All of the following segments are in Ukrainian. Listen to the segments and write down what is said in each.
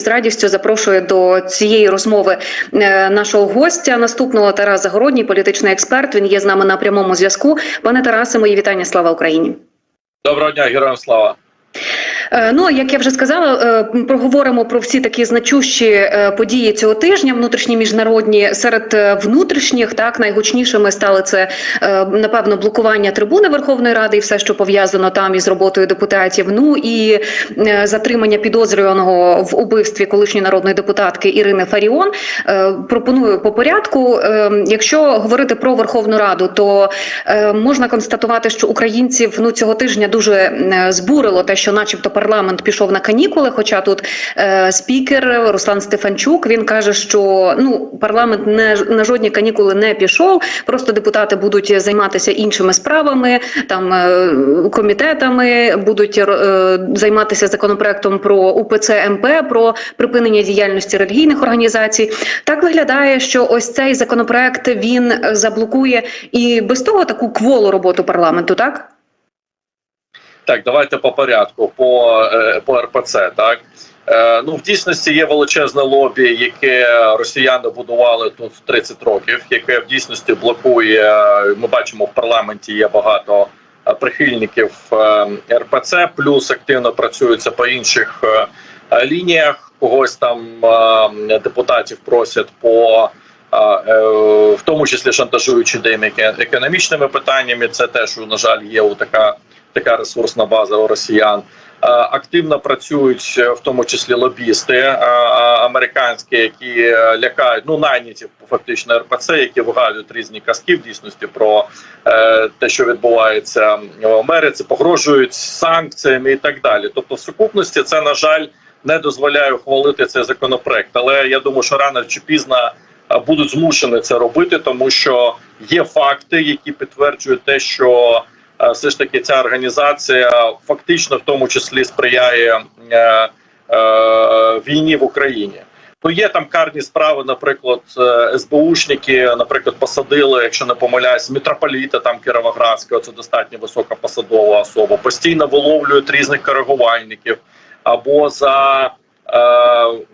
з радістю запрошую до цієї розмови е, нашого гостя наступного Тарас Загородній, політичний експерт. Він є з нами на прямому зв'язку. Пане Тарасе, мої вітання. Слава Україні. Доброго дня, героям слава. Е, Ну, як я вже сказала, е, проговоримо про всі такі значущі е, події цього тижня, внутрішні міжнародні серед внутрішніх. Так найгучнішими стали це напевно блокування трибуни Верховної Ради і все, що пов'язано там із роботою депутатів. Ну і затримання підозрюваного в убивстві колишньої народної депутатки Ірини Фаріон. Пропоную по порядку. Якщо говорити про Верховну Раду, то можна констатувати, що українців ну цього тижня дуже збурило те, що, начебто, парламент пішов на канікули. Хоча тут е, спікер Руслан Стефанчук він каже, що ну парламент не на жодні канікули не пішов. Просто депутати будуть займатися іншими справами, там е, комітетами будуть е, займатися законопроектом про УПЦ МП, про припинення діяльності релігійних організацій. Так виглядає, що ось цей законопроект він заблокує і без того таку кволу роботу парламенту, так. Так, давайте по порядку, по, е, по РПЦ. Так е, ну в дійсності є величезне лобі, яке росіяни будували тут 30 років, яке в дійсності блокує. Ми бачимо в парламенті є багато е, прихильників РПЦ, плюс активно працюються по інших лініях. Когось там депутатів просять по. В тому числі шантажуючи деякими економічними питаннями, це теж на жаль є у така така ресурсна база у росіян. Е, Активно працюють е, в тому числі лобісти е, американські, які лякають ну найняті фактично РПЦ, які вигадують різні казки в дійсності про те, що відбувається в Америці, погрожують санкціями і так далі. Тобто, в сукупності це на жаль не дозволяє ухвалити цей законопроект. Але я думаю, що рано чи пізно будуть змушені це робити, тому що є факти, які підтверджують те, що все ж таки ця організація фактично в тому числі сприяє е, е, війні в Україні. Ну, є там карні справи, наприклад, е, СБУшники, наприклад, посадили, якщо не помиляюсь, митрополіта там Кіровоградського, це достатньо висока посадова особа. Постійно виловлюють різних коригувальників або за е,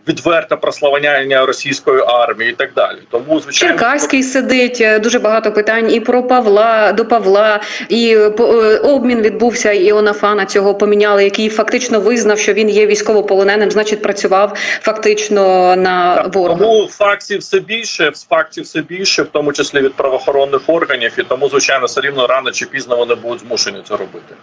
відверте прославляння російської армії і так далі. Тому звичайно Черкаський сидить е, дуже багато питань і про Павла до Павла, і е, по- е, обмін відбувся. І Онафана цього поміняли, який фактично визнав, що він є військовополоненим, значить працював фактично на Так, ворога. Тому фактів все більше, фактів все більше, в тому числі від правоохоронних органів, і тому, звичайно, все рівно рано чи пізно вони будуть змушені це робити.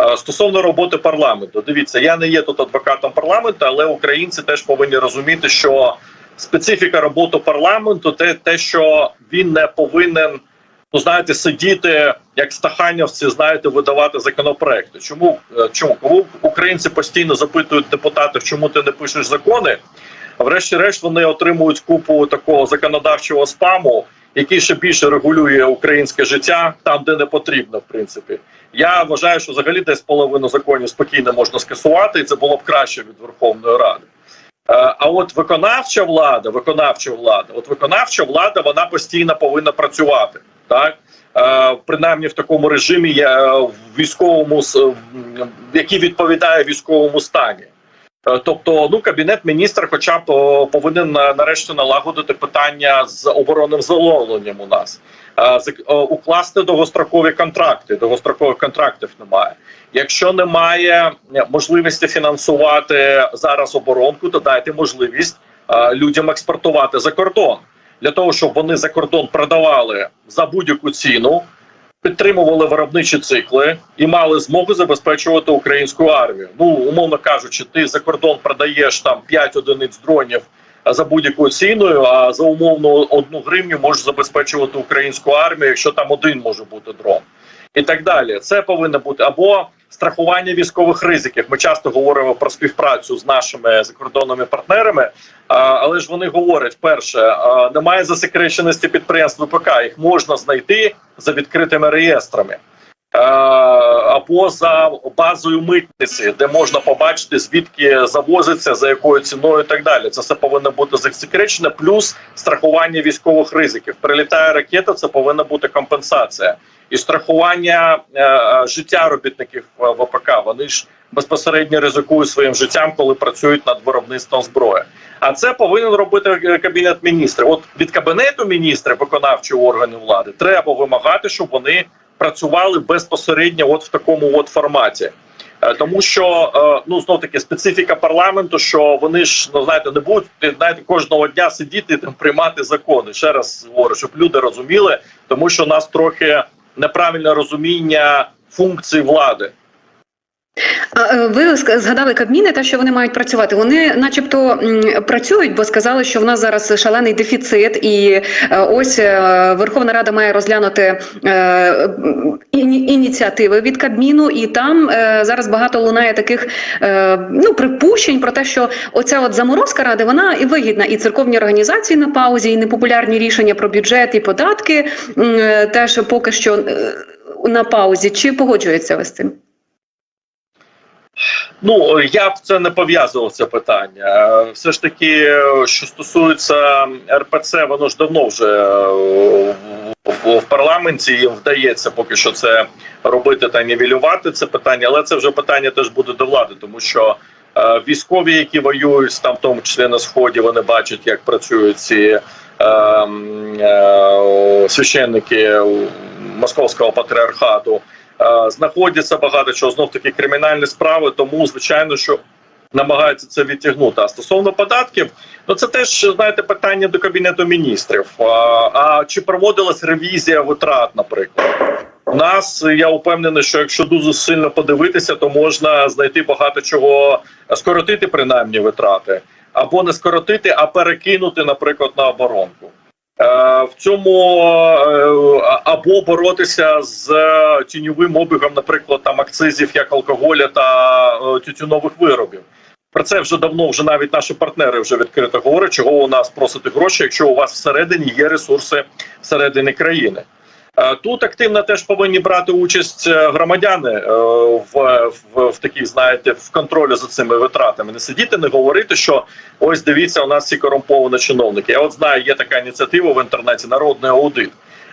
Е, Стосовно роботи парламенту, дивіться, я не є тут адвокатом парламенту, але українці теж повинні розуміти, що специфіка роботи парламенту те, те, що він не повинен. Ну, знаєте, сидіти як стаханівці, знаєте, видавати законопроекти. Чому Е, чому коли українці постійно запитують депутатів, чому ти не пишеш закони? Врешті-решт вони отримують купу такого законодавчого спаму, який ще більше регулює українське життя там, де не потрібно, в принципі. Я вважаю, що взагалі десь половину законів спокійно можна скасувати, і це було б краще від Верховної Ради. Е, А от виконавча влада, виконавча влада, от виконавча влада, вона постійно повинна працювати, так Е, принаймні в такому режимі в військовому який відповідає військовому стані. Е, Тобто, ну кабінет міністра, хоча б повинен нарешті налагодити питання з оборонним замовленням у нас, Е, укласти довгострокові контракти. Довгострокових контрактів немає. Якщо немає е, можливості фінансувати зараз оборонку, то дайте можливість е, людям експортувати за кордон для того, щоб вони за кордон продавали за будь-яку ціну підтримували виробничі цикли і мали змогу забезпечувати українську армію. Ну умовно кажучи, ти за кордон продаєш там 5 одиниць дронів за будь-якою ціною, а за умовно одну гривню можеш забезпечувати українську армію, якщо там один може бути дрон, і так далі. Це повинно бути або страхування військових ризиків. Ми часто говоримо про співпрацю з нашими закордонними партнерами, але ж вони говорять: перше, немає засекреченості підприємств ВПК, їх можна знайти за відкритими реєстрами. Е, Або за базою митниці, де можна побачити звідки завозиться, за якою ціною і так далі. Це все повинно бути засекречено, плюс страхування військових ризиків. Прилітає ракета, це повинна бути компенсація і страхування е, е, життя робітників е, ВПК. Вони ж безпосередньо ризикують своїм життям, коли працюють над виробництвом зброї. А це повинен робити кабінет міністрів. От від кабінету міністрів виконавчого органу влади треба вимагати, щоб вони працювали безпосередньо, от в такому от форматі. Е, Тому що е, ну знов таки специфіка парламенту, що вони ж ну знаєте, не будуть знаєте, кожного дня сидіти там приймати закони. Ще раз говорю, щоб люди розуміли, тому що у нас трохи неправильне розуміння функцій влади. Е, ви згадали Кабміни, та що вони мають працювати. Вони, начебто, працюють, бо сказали, що в нас зараз шалений дефіцит, і е, ось е, Верховна Рада має розглянути ініціативи від Кабміну, і там зараз багато лунає таких ну припущень про те, що оця от заморозка ради вона і вигідна, і церковні організації на паузі, і непопулярні рішення про бюджет і податки теж поки що на паузі. Чи погоджується ви з цим? Ну я б це не пов'язував це питання. Все ж таки, що стосується РПЦ, воно ж давно вже е, в, парламенті і вдається поки що це робити та нівелювати це питання, але це вже питання теж буде до влади, тому що е, військові, які воюють там, в тому числі на сході, вони бачать, як працюють ці е, е, священники московського патріархату. Е, знаходяться багато чого знов таки кримінальні справи, тому звичайно, що намагаються це відтягнути. А стосовно податків, ну це теж знаєте питання до кабінету міністрів. А, а чи проводилась ревізія витрат, наприклад? У нас я упевнений, що якщо дуже сильно подивитися, то можна знайти багато чого скоротити принаймні витрати, або не скоротити, а перекинути, наприклад, на оборонку. Е, в цьому е, або боротися з тіньовим обігом, наприклад, там акцизів як алкоголя та е, тютюнових виробів. Про це вже давно, вже навіть наші партнери вже відкрито говорять, чого у нас просити гроші, якщо у вас всередині є ресурси всередині країни. Е, Тут активно теж повинні брати участь е, громадяни е, в, в, в такій, знаєте, в контролі за цими витратами. Не сидіти, не говорити, що ось дивіться, у нас ці корумповані чиновники. Я от знаю, є така ініціатива в інтернеті Народний аудит.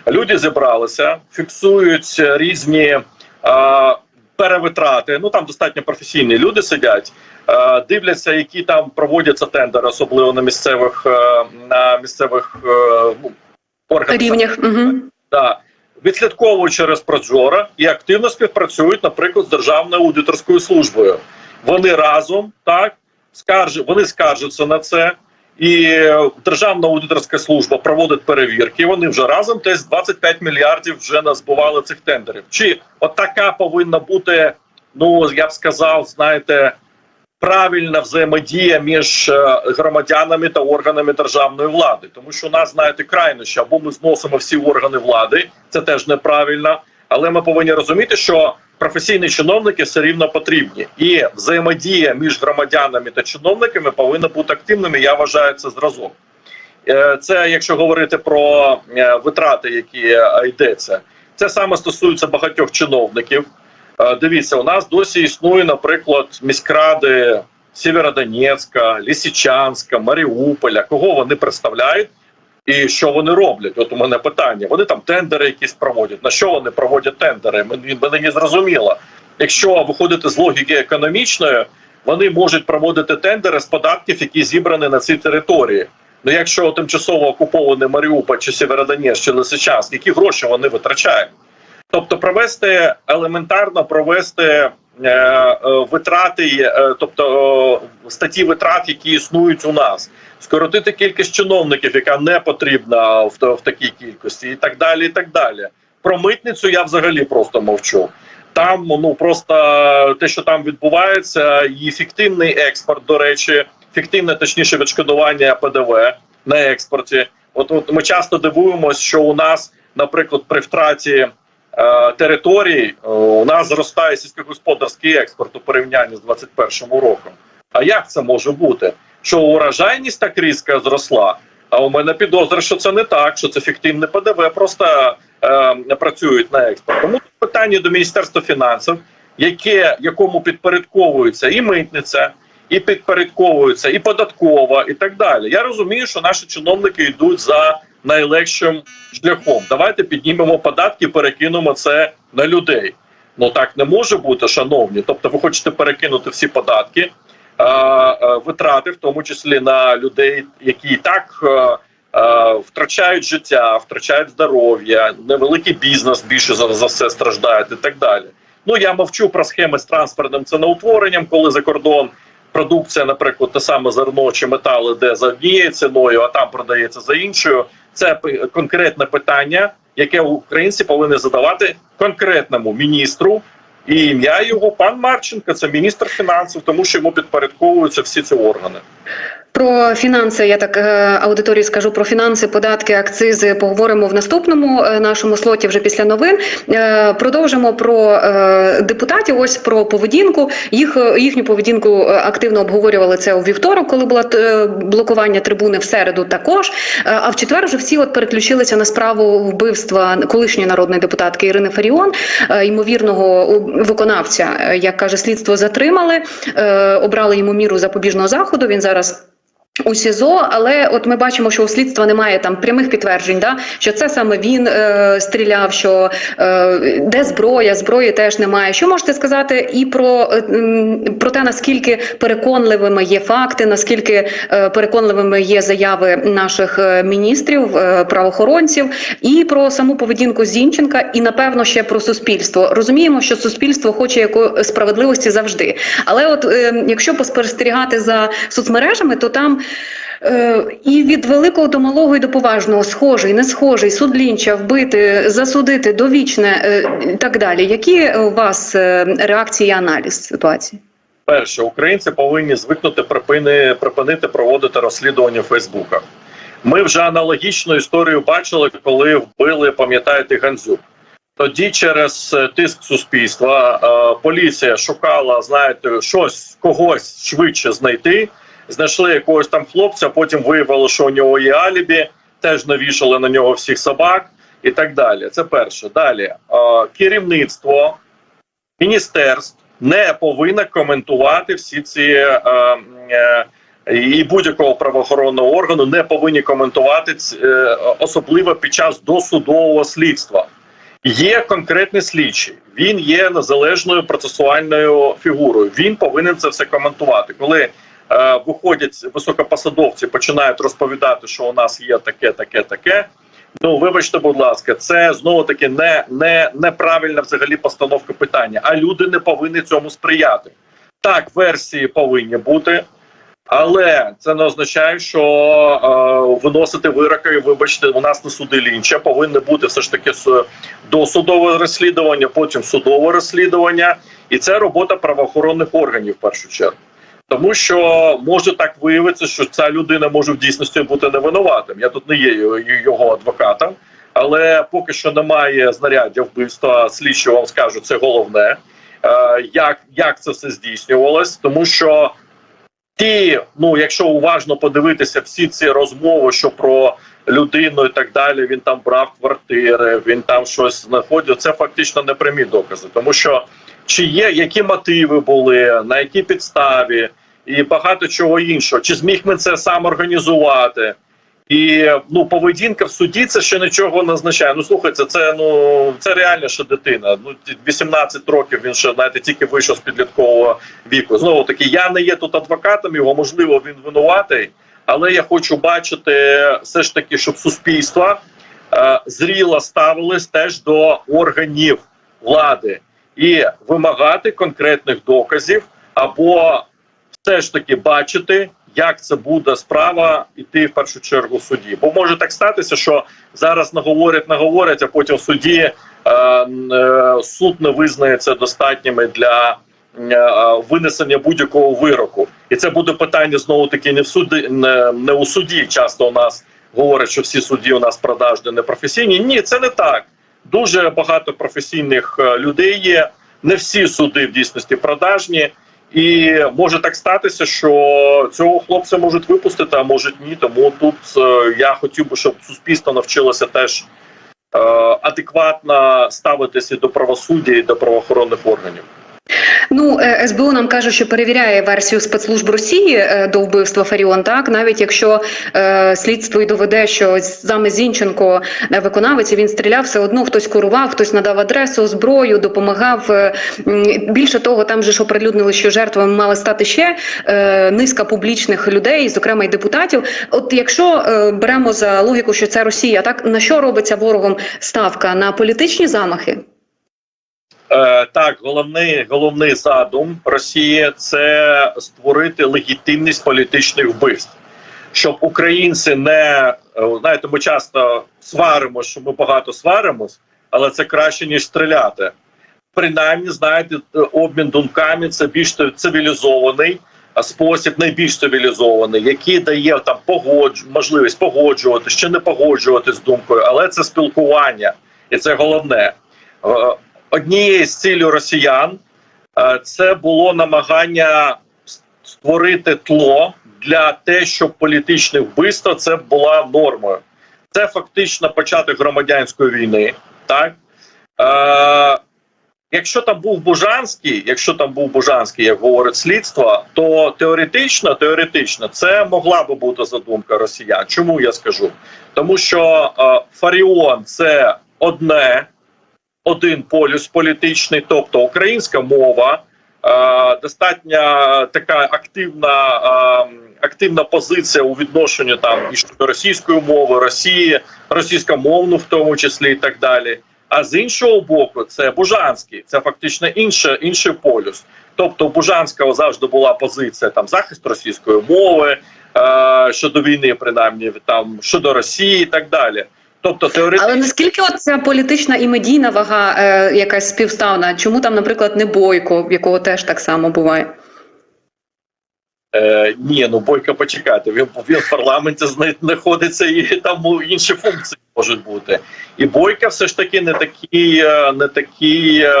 Люди зібралися, фіксують різні е, перевитрати. Ну там достатньо професійні люди сидять, е, дивляться, які там проводяться тендери, особливо на місцевих е, на місцевих е, ну, органах рівнях. Угу. Да. Відслідковують через Проджора і активно співпрацюють, наприклад, з Державною аудиторською службою. Вони разом так скаржі, вони скаржаться на це, і Державна аудиторська служба проводить перевірки. Вони вже разом десь 25 мільярдів вже назбували цих тендерів. Чи от така повинна бути, ну я б сказав, знаєте, правильна взаємодія між е, громадянами та органами державної влади, тому що у нас знаєте крайнощі, або ми зносимо всі органи влади, це теж неправильно. Але ми повинні розуміти, що професійні чиновники все рівно потрібні, і взаємодія між громадянами та чиновниками повинна бути активними. Я вважаю це зразок. Е, Це якщо говорити про е, витрати, які йдеться, це саме стосується багатьох чиновників. Е, Дивіться, у нас досі існує, наприклад, міськради Сєвєродонецька, Лісичанська, Маріуполя. Кого вони представляють і що вони роблять? От у мене питання. Вони там тендери якісь проводять. На що вони проводять тендери? Мені не зрозуміло. Якщо виходити з логіки економічної, вони можуть проводити тендери з податків, які зібрані на цій території. Ну, якщо тимчасово окупований Маріуполь чи Сєвєродонецьк чи Лисичанськ, які гроші вони витрачають? Тобто, провести елементарно провести е, е, витрати, е, тобто статті витрат, які існують у нас, скоротити кількість чиновників, яка не потрібна в, в такій кількості, і так далі. І так далі. Про митницю я взагалі просто мовчу. Там ну просто те, що там відбувається, і фіктивний експорт, до речі, фіктивне, точніше, відшкодування ПДВ на експорті. От, от ми часто дивуємося, що у нас, наприклад, при втраті територій е, у нас зростає сільськогосподарський експорт у порівнянні з 2021 роком. А як це може бути? Що урожайність так різко зросла? А у мене підозра, що це не так, що це фіктивне ПДВ, просто е, працюють на експорт. Тому питання до Міністерства фінансів, яке якому підпорядковується і митниця, і підпорядковується, і податкова, і так далі. Я розумію, що наші чиновники йдуть за найлегшим шляхом. Давайте піднімемо податки, перекинемо це на людей. Ну так не може бути, шановні. Тобто, ви хочете перекинути всі податки, е, е, витрати, в тому числі на людей, які і так е, втрачають життя, втрачають здоров'я, невеликий бізнес більше за, все страждає і так далі. Ну я мовчу про схеми з транспортним ціноутворенням, коли за кордон продукція, наприклад, те саме зерно чи метал іде за однією ціною, а там продається за іншою. Це конкретне питання, яке українці повинні задавати конкретному міністру. І ім'я його пан Марченко, це міністр фінансів, тому що йому підпорядковуються всі ці органи. Про фінанси я так е, аудиторії скажу про фінанси, податки, акцизи. Поговоримо в наступному е, нашому слоті вже після новин. Е, Продовжимо про депутатів. Ось про поведінку. Їх їхню поведінку активно обговорювали це у вівторок, коли було блокування трибуни в середу. Також а в четвер вже всі от переключилися на справу вбивства колишньої народної депутатки Ірини Фаріон, ймовірного виконавця. Як каже слідство, затримали, обрали йому міру запобіжного заходу. Він зараз. У СІЗО, але от ми бачимо, що у слідства немає там прямих підтверджень, да що це саме він е, стріляв, що е, де зброя, зброї теж немає. Що можете сказати і про, е, про те, наскільки переконливими є факти, наскільки е, переконливими є заяви наших е, міністрів, е, правоохоронців, і про саму поведінку Зінченка, і напевно ще про суспільство. Розуміємо, що суспільство хоче якої справедливості завжди. Але от е, якщо поспостерігати за соцмережами, то там. Е, І від великого до малого і до поважного, схожий, не схожий, суд лінча, вбити, засудити, довічне е, і так далі. Які у вас е, реакції і аналіз ситуації? Перше, українці повинні звикнути припини, припинити проводити розслідування в Фейсбуках. Ми вже аналогічну історію бачили, коли вбили, пам'ятаєте, Гандзюк. Тоді через тиск суспільства поліція шукала, знаєте, щось когось швидше знайти. Знайшли якогось там хлопця, потім виявило, що у нього є алібі, теж навішали на нього всіх собак і так далі. Це перше. Далі керівництво міністерств не повинна коментувати всі ці е, е, і будь-якого правоохоронного органу не повинні коментувати е, особливо під час досудового слідства. Є конкретний слідчий, він є незалежною процесуальною фігурою. Він повинен це все коментувати. Коли виходять високопосадовці, починають розповідати, що у нас є таке, таке, таке. Ну, вибачте, будь ласка, це знову таки не, не неправильна взагалі постановка питання. А люди не повинні цьому сприяти. Так, версії повинні бути, але це не означає, що е, виносити вироки, вибачте, у нас на суди лінча повинно бути все ж таки досудове розслідування, потім судове розслідування, і це робота правоохоронних органів в першу чергу. Тому що може так виявитися, що ця людина може в дійсності бути невинуватим. Я тут не є його- адвокатом, але поки що немає знаряддя вбивства. Слідчі вам скажу, це головне. Е, як, як це все здійснювалось, тому що ті, ну якщо уважно подивитися всі ці розмови, що про людину і так далі, він там брав квартири, він там щось знаходив. Це фактично не прямі докази, тому що чи є які мотиви були, на якій підставі, і багато чого іншого, чи зміг ми це сам організувати. І ну поведінка в суді це ще нічого не означає. Ну слухайте, це ну це реально ще дитина. Ну 18 років він ще знаєте, тільки вийшов з підліткового віку. Знову таки, я не є тут адвокатом. Його можливо він винуватий, але я хочу бачити все ж таки, щоб суспільство е, зріло ставилось теж до органів влади і вимагати конкретних доказів або все ж таки бачити, як це буде справа йти в першу чергу в суді. Бо може так статися, що зараз наговорять, наговорять, а потім в суді е, е, суд не визнається достатніми для е, винесення будь-якого вироку. І це буде питання знову таки не в суді, не, не у суді. Часто у нас говорять, що всі судді у нас продажні, непрофесійні. Ні, це не так. Дуже багато професійних е, людей є. Не всі суди в дійсності продажні. І може так статися, що цього хлопця можуть випустити, а можуть ні. Тому тут е, я хотів би, щоб суспільство навчилося теж е, адекватно ставитися до правосуддя і до правоохоронних органів. Ну, е, СБУ нам каже, що перевіряє версію спецслужб Росії е, до вбивства Фаріон. Так, навіть якщо е, слідство й доведе, що саме Зінченко е, виконавець, він стріляв, все одно хтось курував, хтось надав адресу, зброю, допомагав. Більше того, там же ж оприлюднили, що жертвами мали стати ще е, низка публічних людей, зокрема й депутатів. От якщо е, беремо за логіку, що це Росія, так на що робиться ворогом ставка на політичні замахи? Е, так, головний головний задум Росії це створити легітимність політичних вбивств, щоб українці не е, знаєте, ми часто сваримо, що ми багато сваримось, але це краще ніж стріляти. Принаймні, знаєте, е, обмін думками це більш цивілізований спосіб, найбільш цивілізований, який дає там погодж можливість погоджуватись чи не погоджуватись з думкою, але це спілкування, і це головне. Однією з цілей росіян е, це було намагання створити тло для те, щоб політичне вбивство це була нормою. Це фактично початок громадянської війни. Так е, якщо там був Бужанський, якщо там був Бужанський, як говорить слідство, то теоретично, теоретично, це могла би бути задумка росіян. Чому я скажу? Тому що е, Фаріон це одне один полюс політичний, тобто українська мова, е, достатньо така активна е, активна позиція у відношенні там і щодо російської мови, Росії, російськомовну в тому числі і так далі. А з іншого боку, це Бужанський, це фактично інше, інший полюс. Тобто, у Бужанського завжди була позиція там захист російської мови е, щодо війни, принаймні там щодо Росії і так далі. Тобто теоретично... Але наскільки от ця політична і медійна вага е, якась співставна? Чому там, наприклад, не бойко, в якого теж так само буває? Е, ні, ну Бойко почекайте. Він він в парламенті знаходиться і там інші функції можуть бути. І Бойко все ж таки не такий, е, не такий е,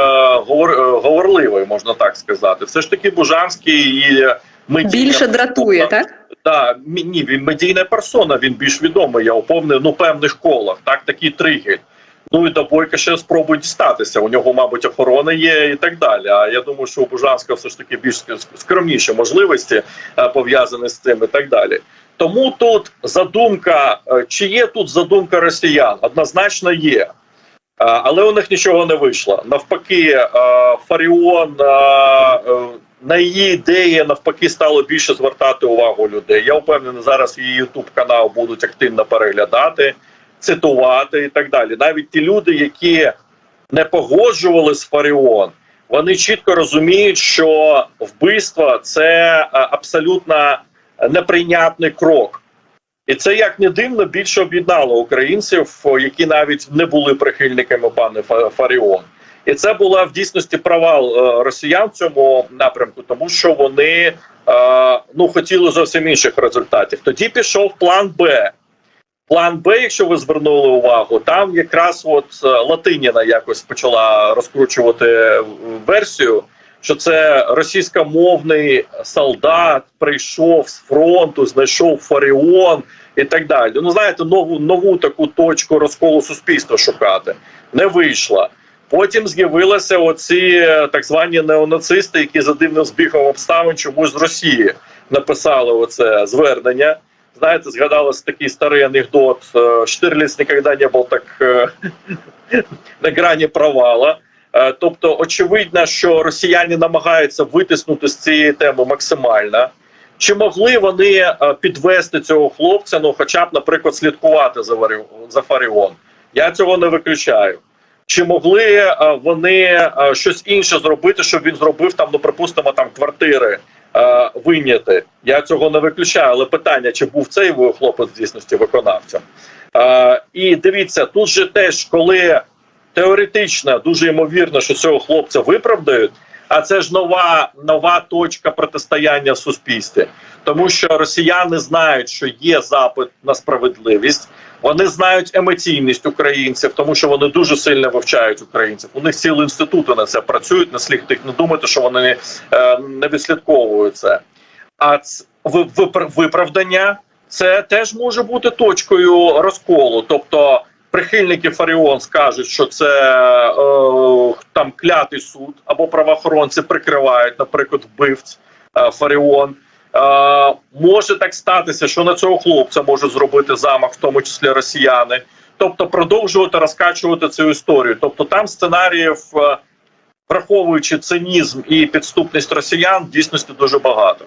говор, е, говорливий, можна так сказати. Все ж таки Бужанський і медійна Більше дратує, так? Да, ні, він медійна персона, він більш відомий. Я у ну, певних колах. Так, такі тригер. Ну і до Бойка ще спробують дістатися. У нього, мабуть, охорона є і так далі. А я думаю, що у Бужанського все ж таки більш скромніші можливості е, пов'язані з цим і так далі. Тому тут задумка, е, чи є тут задумка росіян, однозначно є. Е, Але у них нічого не вийшло. Навпаки, Фаріон на її ідеї навпаки стало більше звертати увагу людей. Я впевнений, зараз її ютуб канал будуть активно переглядати, цитувати і так далі. Навіть ті люди, які не погоджували з Фаріон, вони чітко розуміють, що вбивство це е, абсолютно неприйнятний крок. І це як не дивно більше об'єднало українців, які навіть не були прихильниками пана Фа- Фаріон. І це була в дійсності провал е, росіян в цьому напрямку, тому що вони е, ну хотіли зовсім інших результатів. Тоді пішов план Б. План Б, якщо ви звернули увагу, там якраз от е, Латиніна якось почала розкручувати версію, що це російськомовний солдат прийшов з фронту, знайшов Фаріон і так далі. Ну знаєте, нову нову таку точку розколу суспільства шукати не вийшло. Потім з'явилися оці е, так звані неонацисти, які за дивним збігом обставин чомусь з Росії написали оце звернення. Знаєте, згадалось такий старий анекдот. е, Штирліц ніколи не був так е, на грані провала. Тобто, очевидно, що росіяни намагаються витиснути з цієї теми максимально. Чи могли вони підвести цього хлопця? Ну, хоча б, наприклад, слідкувати за за Фаріон? Я цього не виключаю. Чи могли е, вони е, щось інше зробити, щоб він зробив там, ну припустимо, там квартири е, вийняти? Я цього не виключаю. Але питання, чи був цей хлопець в дійсності виконавцем? Е, і дивіться, тут же теж, коли теоретично дуже ймовірно, що цього хлопця виправдають. А це ж нова нова точка протистояння в суспільстві, тому що росіяни знають, що є запит на справедливість. Вони знають емоційність українців, тому що вони дуже сильно вивчають українців. У них цілі інститути на це працюють. Не слід тих не думати, що вони е, не відслідковують це. А ц, ви- випр- виправдання це теж може бути точкою розколу. Тобто Прихильники Фаріон скажуть, що це е, там клятий суд або правоохоронці прикривають, наприклад, вбивць е, Фаріон. Е, може так статися, що на цього хлопця можуть зробити замах, в тому числі росіяни. Тобто продовжувати розкачувати цю історію. Тобто там сценаріїв, е, враховуючи цинізм і підступність росіян, в дійсності дуже багато.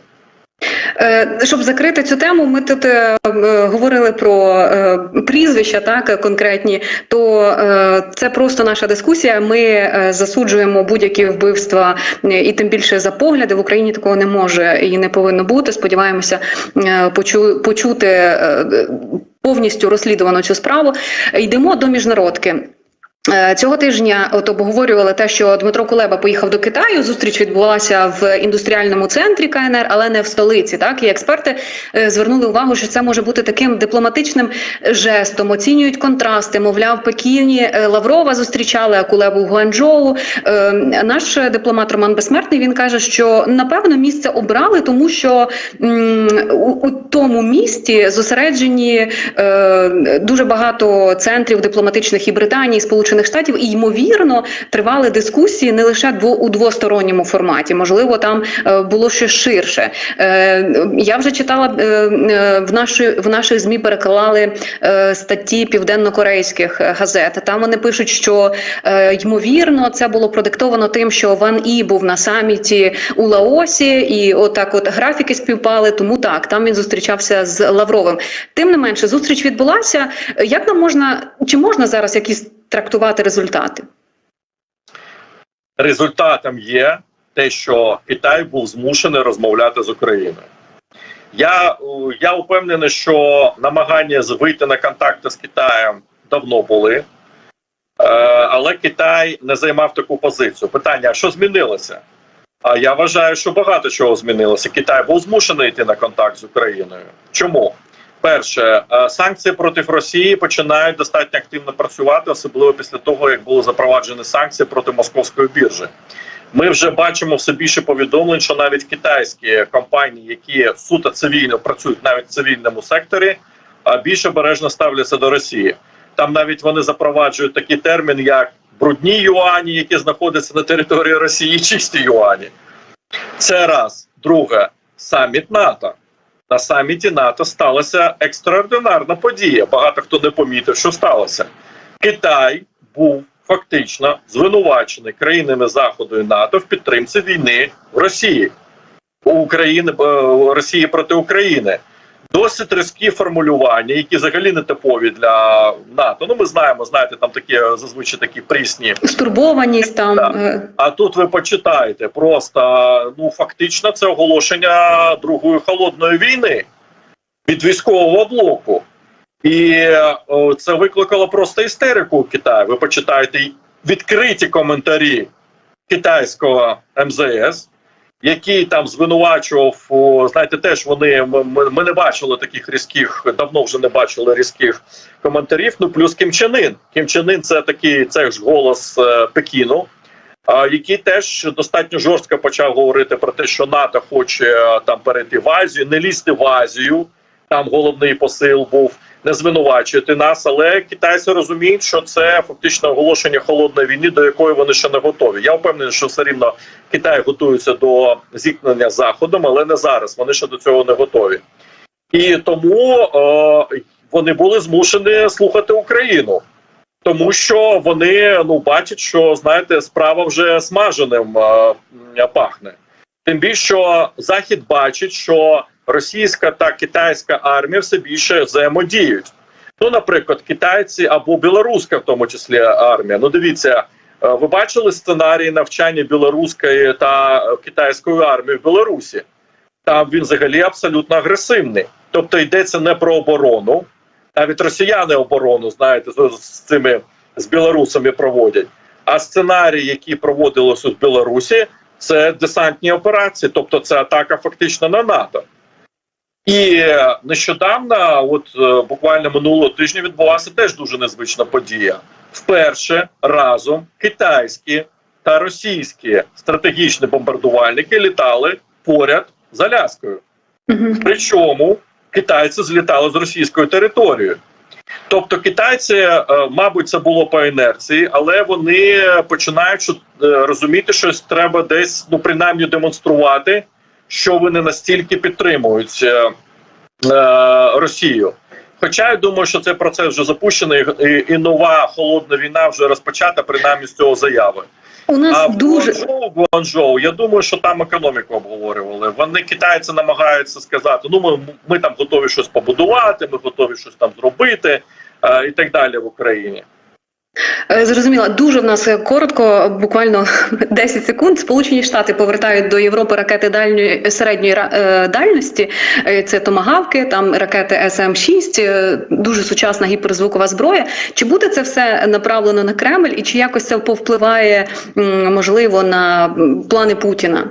Е, Щоб закрити цю тему, ми тут е, е, говорили про прізвища, так конкретні. То це просто наша дискусія. Ми засуджуємо будь-які вбивства, і тим більше за погляди в Україні такого не може і не повинно бути. Сподіваємося почу, почути повністю розслідувану цю справу. Йдемо до міжнародки. Е, Цього тижня от обговорювали те, що Дмитро Кулеба поїхав до Китаю. Зустріч відбулася в індустріальному центрі КНР, але не в столиці. Так і експерти е, звернули увагу, що це може бути таким дипломатичним жестом. Оцінюють контрасти. Мовляв, Пекіні е, Лаврова зустрічали, а Кулебу в Гуанчжоу. Наш дипломат Роман Безсмертний він каже, що напевно місце обрали, тому що у, тому місті зосереджені дуже багато центрів дипломатичних і Британії, і Сполучених Штатів, і ймовірно тривали дискусії не лише у двосторонньому форматі. Можливо, там е, було ще ширше. Е, я вже читала е, в наші в наших змі переклали статті південно-корейських газет. Там вони пишуть, що ймовірно це було продиктовано тим, що Ван І був на саміті у Лаосі, і отак, от графіки співпали. Тому так там він зустрічався з Лавровим. Тим не менше, зустріч відбулася. Як нам можна чи можна зараз якісь трактувати результати? результатом є те, що Китай був змушений розмовляти з Україною. Я, я упевнений, що намагання вийти на контакти з Китаєм давно були, е, але Китай не займав таку позицію. Питання: що змінилося? А я вважаю, що багато чого змінилося. Китай був змушений йти на контакт з Україною. Чому? Перше, е, санкції проти Росії починають достатньо активно працювати, особливо після того, як були запроваджені санкції проти московської біржі. Ми вже бачимо все більше повідомлень, що навіть китайські компанії, які суто цивільно працюють навіть в цивільному секторі, а, більш обережно ставляться до Росії. Там навіть вони запроваджують такий термін, як брудні юані, які знаходяться на території Росії, чисті юані. Це раз. Друге, саміт НАТО. На саміті НАТО сталася екстраординарна подія. Багато хто не помітив, що сталося. Китай був фактично звинувачений країнами Заходу і НАТО в підтримці війни в Росії України е, Росії проти України. Досить різкі формулювання, які взагалі не типові для НАТО. Ну, ми знаємо, знаєте, там такі е, зазвичай такі прісні Стурбованість там. Так. е, а тут ви почитаєте просто ну фактично це оголошення другої холодної війни від військового блоку, і о, це викликало просто істерику у Китаї. Ви почитаєте відкриті коментарі китайського МЗС, який там звинувачував. знаєте, теж вони ми, ми, не бачили таких різких, давно вже не бачили різких коментарів. Ну плюс Кім Чен Ін. Кім Чен Ін – це такий це ж голос е, Пекіну. а, Який теж достатньо жорстко почав говорити про те, що НАТО хоче е, там перейти в Азію, не лізти в Азію. Там головний посил був не звинувачувати нас, але китайці розуміють, що це фактично оголошення холодної війни, до якої вони ще не готові. Я впевнений, що все рівно Китай готується до зіткнення з заходом, але не зараз. Вони ще до цього не готові, і тому е, вони були змушені слухати Україну. Тому що вони ну бачать, що знаєте, справа вже смаженим е, пахне. Тим більше що Захід бачить, що російська та китайська армія все більше взаємодіють. Ну, наприклад, китайці або білоруська, в тому числі армія. Ну, дивіться, е, ви бачили сценарії навчання білоруської та китайської армії в Білорусі? Там він взагалі абсолютно агресивний. Тобто йдеться не про оборону, навіть росіяни оборону, знаєте, з, цими з білорусами проводять. А сценарії, які проводилися в Білорусі, це десантні операції, тобто це атака фактично на НАТО. І нещодавно, от е, буквально минулого тижня, відбулася теж дуже незвична подія. Вперше разом китайські та російські стратегічні бомбардувальники літали поряд з Аляскою. Причому китайці злітали з російської території. Тобто китайці, е, мабуть, це було по інерції, але вони починають е, розуміти, що треба десь, ну принаймні, демонструвати, що вони настільки підтримують е, е, Росію. Хоча я думаю, що цей процес вже запущений, і, і нова холодна війна вже розпочата, принаймні з цього заяви. У нас А в дуже Гуанчжоу, Гуанчжоу, я думаю, що там економіку обговорювали. Вони китайці намагаються сказати: ну ми, ми там готові щось побудувати, ми готові щось там зробити е, і так далі в Україні. Е, Зрозуміла, дуже в нас е, коротко, буквально 10 секунд. Сполучені Штати повертають до Європи ракети дальньої середньої е, дальності. Це томагавки, там ракети СМ-6, е, дуже сучасна гіперзвукова зброя. Чи буде це все направлено на Кремль, і чи якось це повпливає можливо на плани Путіна?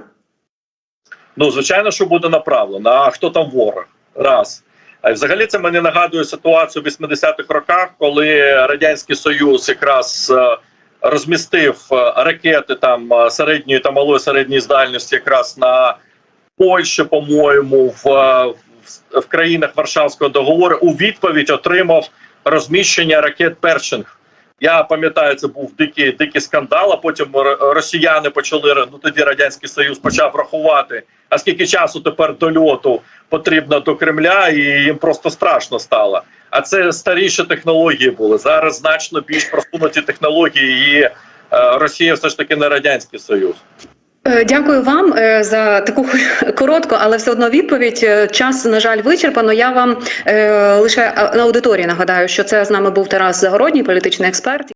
Ну, звичайно, що буде направлено. А хто там ворог? Раз. Взагалі це мені нагадує ситуацію в 80-х роках, коли Радянський Союз якраз е, розмістив е, ракети там е, середньої та малої середньої здальності, якраз на Польщі, по-моєму, в, в, в країнах Варшавського договору. У відповідь отримав розміщення ракет Першинг. Я пам'ятаю, це був дикий дикий скандал. А потім росіяни почали ну тоді радянський союз почав рахувати. А скільки часу тепер до льоту потрібно до Кремля, і їм просто страшно стало. А це старіші технології були зараз. Значно більш просунуті технології, і е, Росія все ж таки не радянський союз. Е, Дякую вам е, за таку коротку, але все одно відповідь. Е, Час, на жаль, вичерпано. Я вам лише на аудиторії нагадаю, що це з нами був Тарас Загородній, політичний експерт.